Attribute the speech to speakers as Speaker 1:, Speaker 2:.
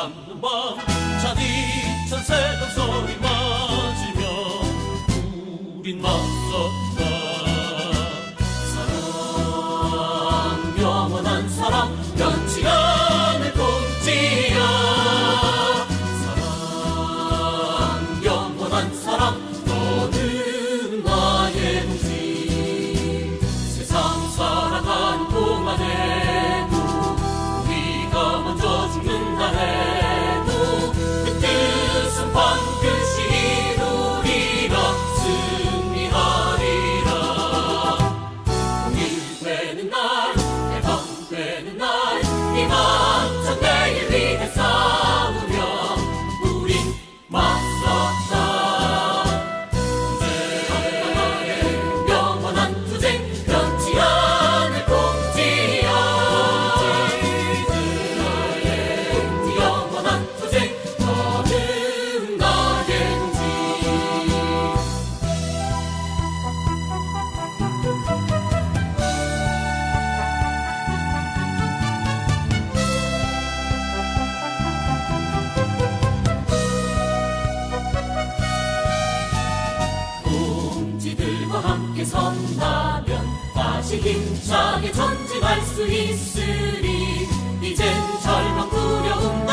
Speaker 1: 삼는 밤 차디찬 새벽 소리 맞으며 우린 맞서 함께 선다면 다시 힘차게 전진할 수 있으리. 이젠 절망 두려움도